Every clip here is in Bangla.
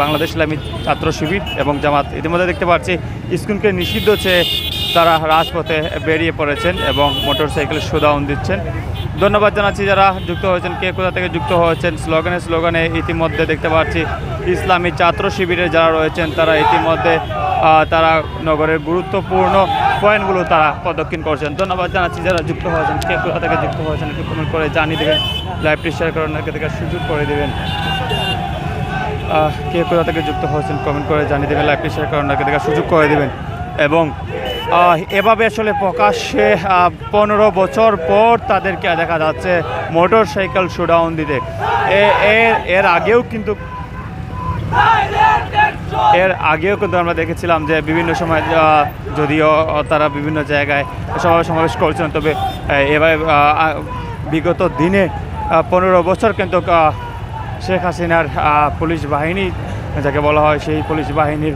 বাংলাদেশ ইসলামী ছাত্র শিবির এবং জামাত ইতিমধ্যে দেখতে পাচ্ছি, স্কুলকে নিষিদ্ধ চেয়ে তারা রাজপথে বেরিয়ে পড়েছেন এবং মোটরসাইকেল শোডাউন দিচ্ছেন। ধন্যবাদ জানাচ্ছি যারা যুক্ত হয়েছেন, কে কোথা থেকে যুক্ত হয়েছেন, স্লোগানে স্লোগানে ইতিমধ্যে দেখতে পাচ্ছি, ইসলামী ছাত্র শিবিরে যারা রয়েছেন, তারা ইতিমধ্যে তারা নগরের গুরুত্বপূর্ণ পয়েন্টগুলো তারা প্রদক্ষিণ করছেন। ধন্যবাদ জানাচ্ছি যারা যুক্ত হয়েছেন, কে কোথা থেকে যুক্ত হয়েছেন, একটু কমেন্ট করে জানিয়ে দেবেন। লাইভটি শেয়ার থেকে সুযোগ করে দেবেন। কে কোথা থেকে যুক্ত হয়েছেন কমেন্ট করে জানিয়ে দেবেন লাইভটি শেয়ার করার থেকে সুযোগ করে দেবেন। এবং এভাবে আসলে প্রকাশ্যে পনেরো বছর পর তাদেরকে দেখা যাচ্ছে মোটর সাইকেল শোডাউন দিতে। এর এর আগেও কিন্তু, এর আগেও কিন্তু আমরা দেখেছিলাম যে বিভিন্ন সময় যদিও তারা বিভিন্ন জায়গায় সমাবেশ সমাবেশ করছেন তবে এবার বিগত দিনে পনেরো বছর কিন্তু শেখ হাসিনার পুলিশ বাহিনী যাকে বলা হয় সেই পুলিশ বাহিনীর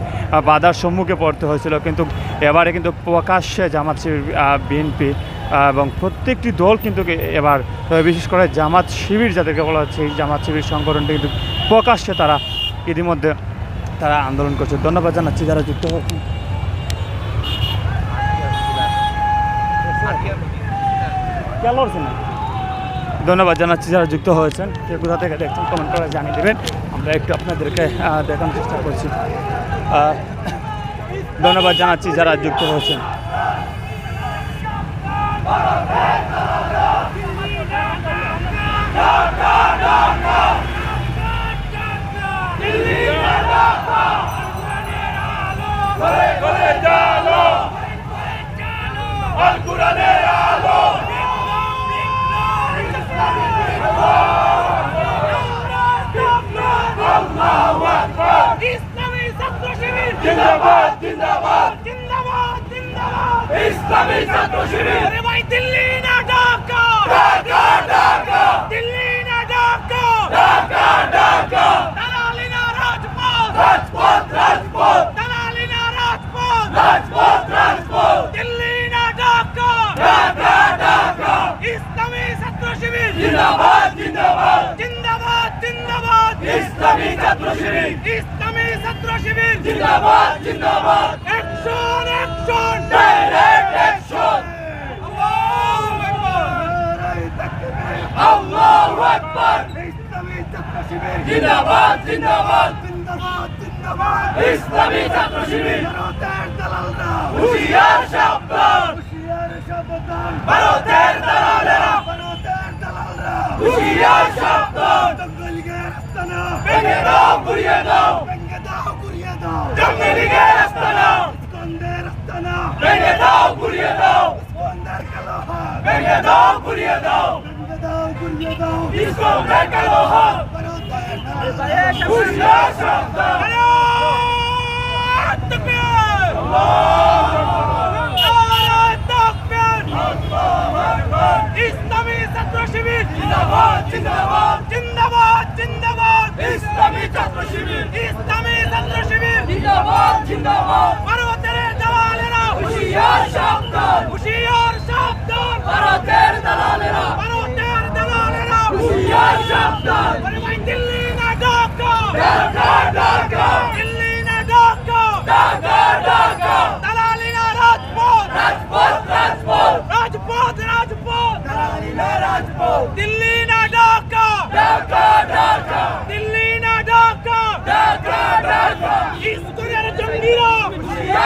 বাধার সম্মুখে পড়তে হয়েছিল। কিন্তু এবারে কিন্তু প্রকাশ্যে জামাত শিবির বিএনপি এবং প্রত্যেকটি দল কিন্তু এবার বিশেষ করে জামাত শিবির যাদেরকে বলা হচ্ছে এই জামাত শিবির সংগঠনটি কিন্তু প্রকাশ্যে তারা ইতিমধ্যে তারা আন্দোলন করছে। ধন্যবাদ জানাচ্ছি যারা যুক্ত খেয়াল করছেন না? ধন্যবাদ জানাচ্ছি যারা যুক্ত হয়েছেন। কে কোথা থেকে দেখছেন কমেন্ট করে জানিয়ে দেবেন। আমরা একটু আপনাদেরকে দেখানোর চেষ্টা করছি। ধন্যবাদ জানাচ্ছি যারা যুক্ত হয়েছেন। জিন্দাবাদ জিন্দাবাদ। জিন্দাবাদ জিন্দাবাদ। ইসলামী ছাত্র শিবির। আরে ভাই দিল্লি না ঢাকা। ঢাকা ঢাকা। দিল্লি না ঢাকা। ঢাকা ঢাকা। দালালি না রাজপথ। রাজপথ রাজপথ। দালালি না রাজপথ। রাজপথ রাজপথ। দিল্লি না ঢাকা। ঢাকা ঢাকা। ইসলামী ছাত্র শিবির। জিন্দাবাদ জিন্দাবাদ। জিন্দাবাদ জিন্দাবাদ। ইসলামী ছাত্র শিবির। ছাত্র শিবির। জিন্দাবাদ জিন্দাবাদ। অ্যাকশন অ্যাকশন ডাইরেক্ট অ্যাকশন আল্লাহু আকবার! ইসলামী ছাত্র শিবির। জিন্দাবাদ জিন্দাবাদ! জিন্দাবাদ জিন্দাবাদ! ইসলামী ছাত্র শিবির। ভারতের দালালরা হুঁশিয়ার সাবধান। হুঁশিয়ার সাবধান। ভারতের দালালরা ভারতের দালালরা হুঁশিয়ার সাবধান। দঙ্গলকে রাস্তা না। ভেঙে দাও ঘুরিয়ে দাও। Isso é calor! Puxa, Santa!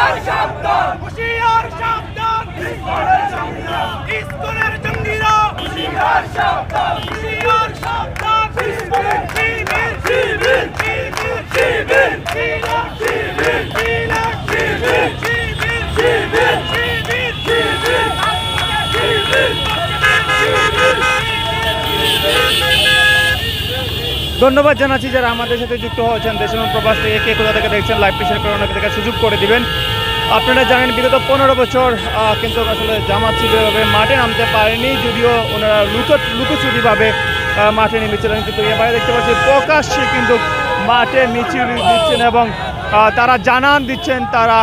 হুশিয়ার শব্দ ধন্যবাদ জানাচ্ছি যারা আমাদের সাথে যুক্ত হয়েছেন। দেশ এবং প্রবাস থেকে কে কোথা থেকে দেখছেন লাইভ শেয়ার করে ওনাকে দেখার সুযোগ করে দিবেন। আপনারা জানেন, বিগত পনেরো বছর কিন্তু আসলে জামাত শিবিরভাবে মাঠে নামতে পারেনি, যদিও ওনারা লুকো লুকোচুরিভাবে মাঠে নেমেছিলেন। কিন্তু এবারে দেখতে পাচ্ছি প্রকাশ্যে কিন্তু মাঠে মিছিল দিচ্ছেন এবং তারা জানান দিচ্ছেন, তারা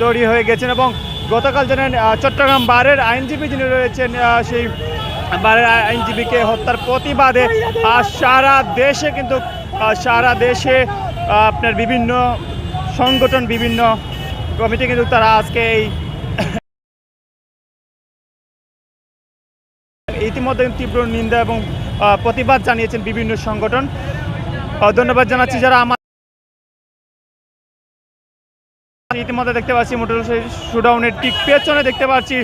তৈরি হয়ে গেছেন এবং গতকাল জানেন চট্টগ্রাম বারের আইনজীবী যিনি রয়েছেন সেই আইনজীবীকে হত্যার প্রতিবাদে আহ, সারা দেশে কিন্তু সারা দেশে আপনার বিভিন্ন সংগঠন বিভিন্ন কমিটি কিন্তু তারা আজকে এই ইতিমধ্যে তীব্র নিন্দা এবং প্রতিবাদ জানিয়েছেন বিভিন্ন সংগঠন। ধন্যবাদ জানাচ্ছি যারা আমার ইতিমধ্যে দেখতে পাচ্ছি মোটর শুডাউনের ঠিক পেছনে দেখতে পাচ্ছি।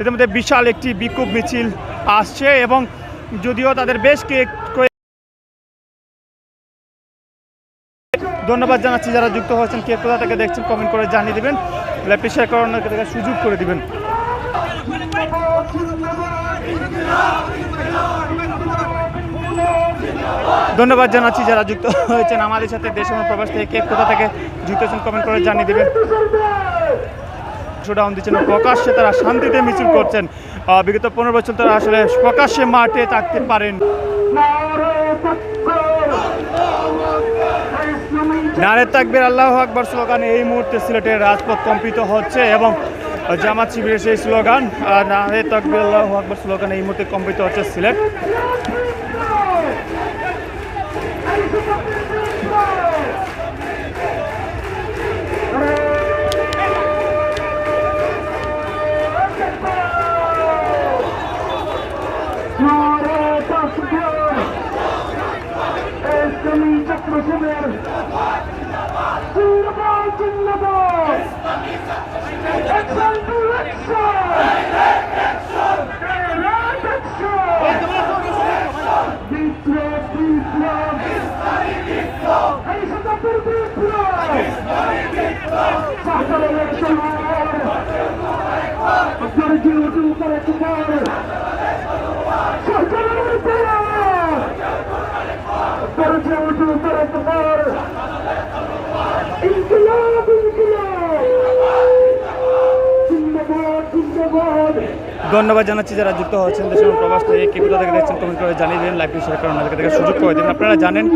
ইতিমধ্যে বিশাল একটি বিক্ষোভ মিছিল আসছে এবং যদিও তাদের বেশ ধন্যবাদ জানাচ্ছি যারা যুক্ত হয়েছেন, কে কোথা থেকে দেখছেন কমেন্ট করে জানিয়ে দেবেন। ল্যাপটপ শেয়ার করার দেখার সুযোগ করে দিবেন। ধন্যবাদ জানাচ্ছি যারা যুক্ত হয়েছেন আমাদের সাথে দেশ এবং প্রবাস থেকে, কে কোথা থেকে যুক্ত হয়েছেন কমেন্ট করে জানিয়ে দেবেন। শোডাউন দিচ্ছেন প্রকাশ্যে তারা শান্তিতে মিছিল করছেন। বিগত পনেরো বছর তারা আসলে প্রকাশ্যে মাঠে থাকতে পারেন। নারে তাকবির, আল্লাহ আকবর স্লোগান, এই মুহূর্তে সিলেটের রাজপথ কম্পিত হচ্ছে এবং জামাত শিবিরের সেই স্লোগান নারে তাকবির, আল্লাহ আকবর স্লোগান, এই মুহূর্তে কম্পিত হচ্ছে সিলেট। ইনকিলাব ইনকিলাব জিন্দাবাদ জিন্দাবাদ ধন্যবাদ জানাচ্ছি যারা যুক্ত হচ্ছেন দেশ এবং প্রবাস থেকে কে কোথা থেকে দেখছেন কমেন্ট করে জানিয়ে দিন লাইভ শেয়ার করেন আমাদেরকে দেখার সুযোগ করে দিন আপনারা জানেন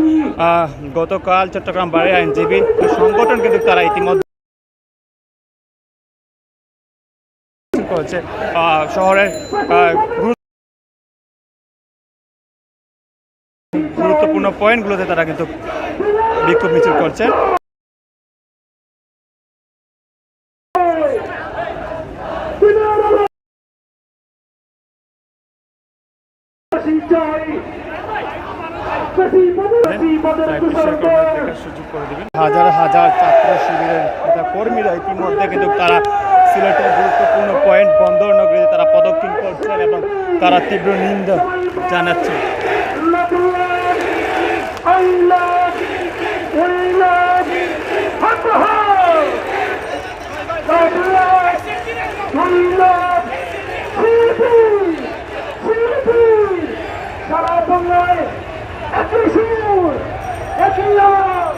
গতকাল চট্টগ্রাম বাড়ি আইনজীবী সংগঠন কিন্তু তারা ইতিমধ্যে আহ, শহরের গুরুত্বপূর্ণ পয়েন্টগুলোতে তারা কিন্তু বিক্ষোভ মিছিল করছে। হাজার হাজার ছাত্র শিবিরের নেতা কর্মীরা ইতিমধ্যে কিন্তু তারা সিলেটের গুরুত্বপূর্ণ পয়েন্ট বন্দর নগরীতে তারা পদক্ষেপ করছেন এবং তারা তীব্র নিন্দা জানাচ্ছে সারা বাংলায় একই সুর একই লাভ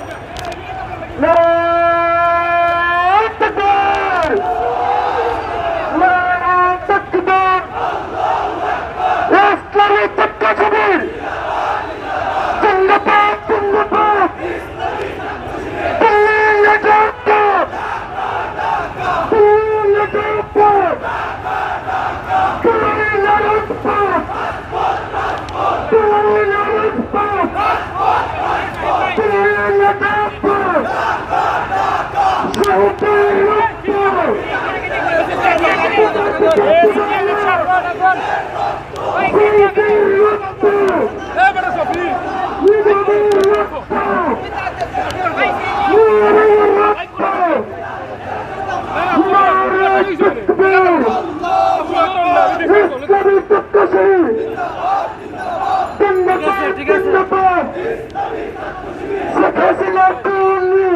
শেখ হাসিনার তুলি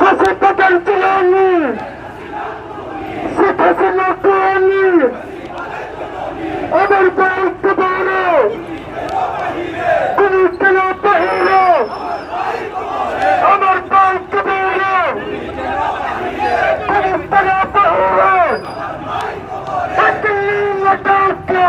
কাছে পাতাল তুলি শেখ হাসিনার তুলি আমার বয়স বড় তুমি কেন বাহির আমার বয়স বড় তুমি কেন বাহির একটি লটাকা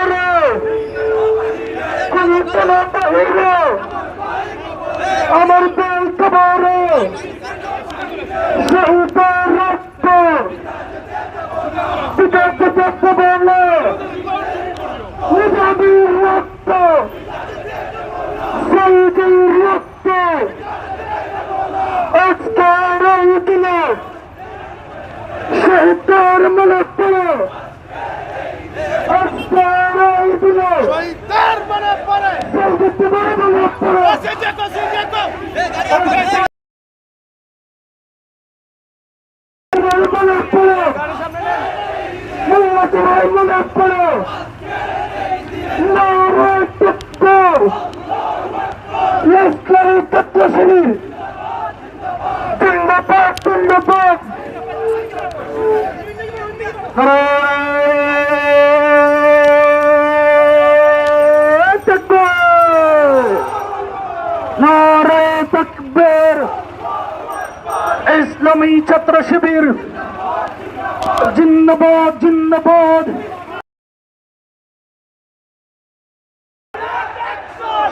আমার ভাই কবরে শহীদের রক্ত পিতা পিতা কবরে নিজামীর রক্ত শহীদের রক্ত আজকের এই দিনে শহীদের মনে পড়ে আজকের এই দিনে শহীদদের মনে পড়ে শহীদের মনে পড়ে বসে যেত সিজেতো মনে পড়ে মোল্লাদের মনে পড়ে নারে টক্কর লস্করি তত্ত্বশিনী জিন্দাবাদ জিন্দাবাদ নারে ইসলামী ছাত্র শিবির। জিন্দাবাদ জিন্দাবাদ।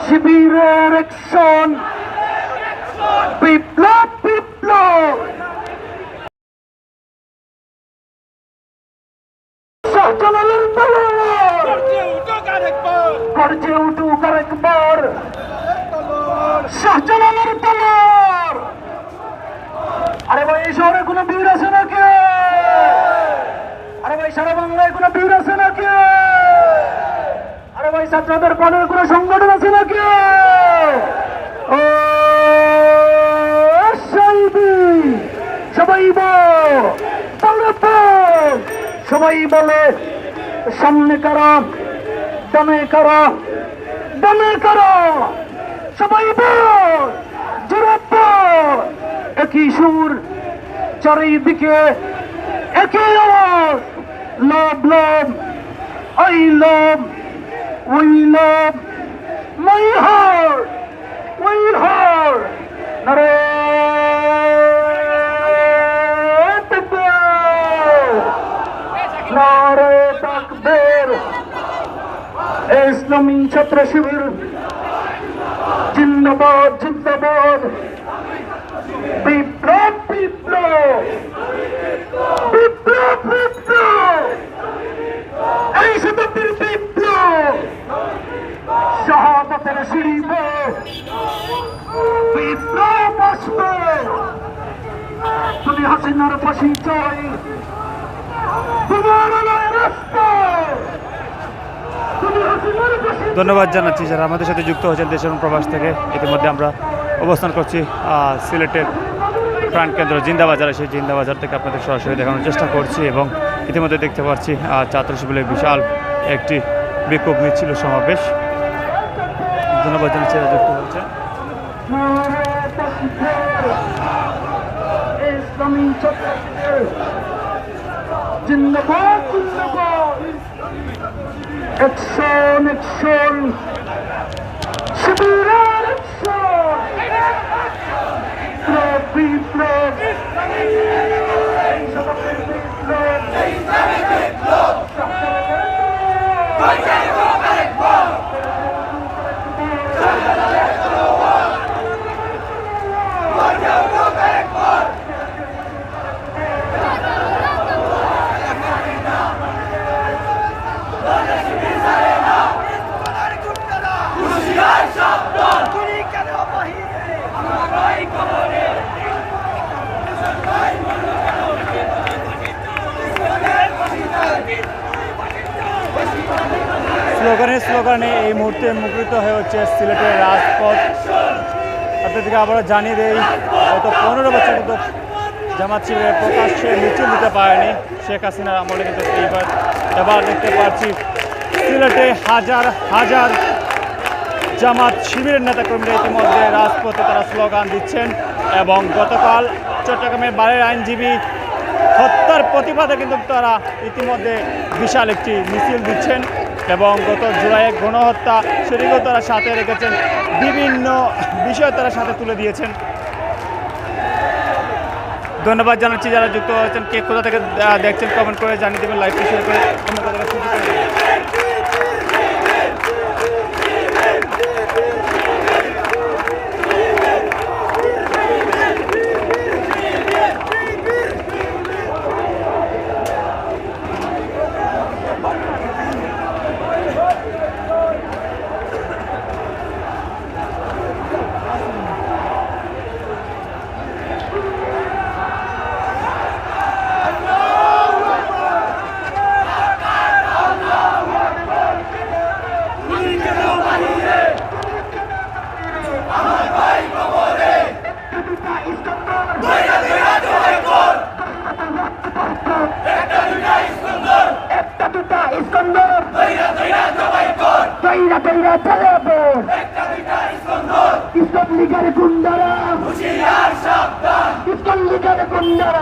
শিবিরের একশন বিপ্লব বিপ্লব শাহজালালের তলোয়ার উঠো আরেকবার গর্জে উঠুক আরেকবার শাহজালালের তলোয়ার আরে ভাই এই শহরে কোনো বীর আছে নাকি আরে ভাই সারা বাংলায় কোনো বীর আছে নাকি? আরে ভাই, ছাত্রদের পদের কোনো সংগঠন আছে নাকি? সবাই বল। সবাই বলে, সামনে কারা দমে কারা দমে কারা? সবাই বল। একই সুর, চারিদিকে একই আওয়াজ। লব লব আই লব উই লব মাই হার্ট উই হার্ট নারে নারে তাকবীর ইসলামী ছাত্র শিবির, জিন্দাবাদ জিন্দাবাদ। তুমি হাসিনার ফাঁসি চাই। ফাঁসি ধন্যবাদ জানাচ্ছি যারা আমাদের সাথে যুক্ত হয়েছেন দেশ এবং প্রবাস থেকে। ইতিমধ্যে আমরা অবস্থান করছি সিলেটের প্রাণকেন্দ্র জিন্দাবাজারে। সেই জিন্দাবাজার থেকে আপনাদের সরাসরি দেখানোর চেষ্টা করছি এবং ইতিমধ্যে দেখতে পাচ্ছি ছাত্র শিবিরের বিশাল একটি বিক্ষোভ মিছিল সমাবেশ। ধন্যবাদ জানাচ্ছি যুক্ত হয়েছে ইসলামী ছাত্রশিবির জিন্দাবাদ জিন্দাবাদ একশন একশন শিবিরের একশন বিপ্লব বিপ্লব গুলি কেন বাহিরে স্লোগানে স্লোগানে এই মুহূর্তে মুখরিত হয়ে হচ্ছে সিলেটের রাজপথ। আপনাদেরকে আবারও জানিয়ে দেই, গত পনেরো বছর কিন্তু জামাত শিবিরের প্রকাশ্যে মিছিল দিতে পারেনি শেখ হাসিনার আমলে, কিন্তু এইবার এবার দেখতে পাচ্ছি সিলেটে হাজার হাজার জামাত শিবিরের নেতাকর্মীরা ইতিমধ্যে রাজপথে তারা স্লোগান দিচ্ছেন এবং গতকাল চট্টগ্রামের বাড়ির আইনজীবী হত্যার প্রতিবাদে কিন্তু তারা ইতিমধ্যে বিশাল একটি মিছিল দিচ্ছেন। এবং গত জুলাইয়ের গণহত্যা সেটিকেও তারা সাথে রেখেছেন। বিভিন্ন বিষয় তারা সাথে তুলে দিয়েছেন। ধন্যবাদ জানাচ্ছি যারা যুক্ত হয়েছেন। কে কোথা থেকে দেখছেন কমেন্ট করে জানিয়ে দেবেন লাইভ শেয়ার করে। অন্য লীগের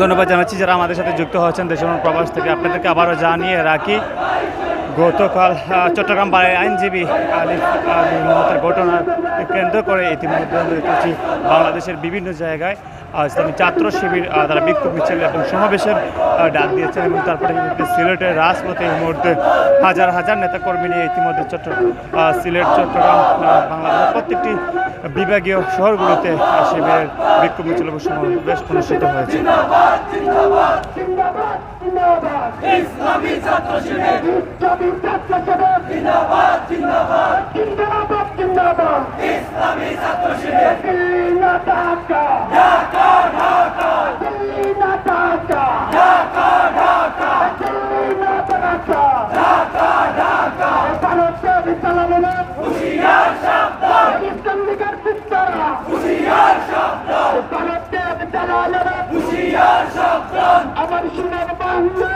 ধন্যবাদ জানাচ্ছি যারা আমাদের সাথে যুক্ত হয়েছেন দেশ এবং প্রবাস থেকে। আপনাদেরকে আবারও জানিয়ে রাখি, গতকাল চট্টগ্রাম বাড়ির আইনজীবী আলিফ আলী ঘটনা কেন্দ্র করে ইতিমধ্যে বাংলাদেশের বিভিন্ন জায়গায় ইসলামী ছাত্র শিবির তারা বিক্ষোভ মিছিল এবং সমাবেশের ডাক দিয়েছেন এবং তারপরে ইতিমধ্যে সিলেটের রাজপথে এই মুহূর্তে হাজার হাজার নেতাকর্মী নিয়ে ইতিমধ্যে চট্ট আহ, সিলেট চট্টগ্রাম বাংলাদেশের প্রত্যেকটি বিভাগীয় শহরগুলোতে শিবিরের বিক্ষোভ মিছিল এবং সমাবেশ অনুষ্ঠিত হয়েছে। ইসলামী ছাত্র শিবির জিন্দাবাদ জিন্দাবাদ। জিন্দাবাদ জিন্দাবাদ। ইসলামী ছাত্র শিবির ঢাকা আমার সোনার বাংলা।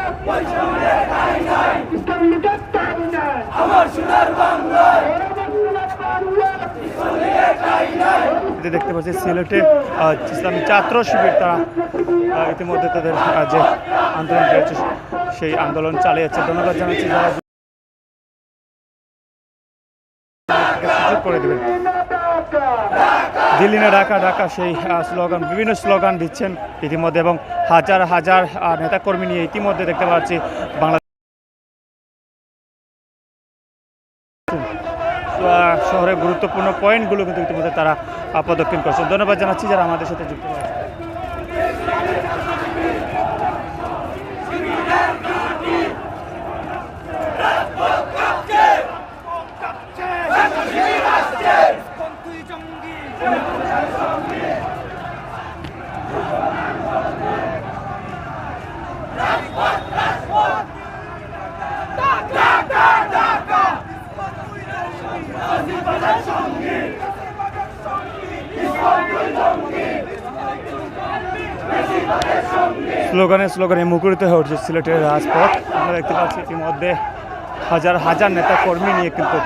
আমার সোনার বাংলায় আমার সোনার বাংলা। বৈষম্যের ঠাই নাই যে দেখতে পাচ্ছি সিলেটে ইসলামী ছাত্র শিবির তারা ইতিমধ্যে তাদের যে আন্দোলন রয়েছে সেই আন্দোলন চালিয়েছে ধন্যবাদ জানাচ্ছি যারা করে দেবেন। দিল্লি না ঢাকা ঢাকা সেই স্লোগান, বিভিন্ন স্লোগান দিচ্ছেন ইতিমধ্যে এবং হাজার হাজার নেতাকর্মী নিয়ে ইতিমধ্যে দেখতে পাচ্ছি বাংলা শহরের গুরুত্বপূর্ণ পয়েন্টগুলো কিন্তু ইতিমধ্যে তারা পদক্ষেপ করছেন ধন্যবাদ জানাচ্ছি যারা আমাদের সাথে যুক্ত স্লোগানে স্লোগানে মুখরিত হয়ে উঠছে সিলেটের রাজপথ। আমরা দেখতে পাচ্ছি ইতিমধ্যে হাজার হাজার নেতা কর্মী নিয়ে কিন্তু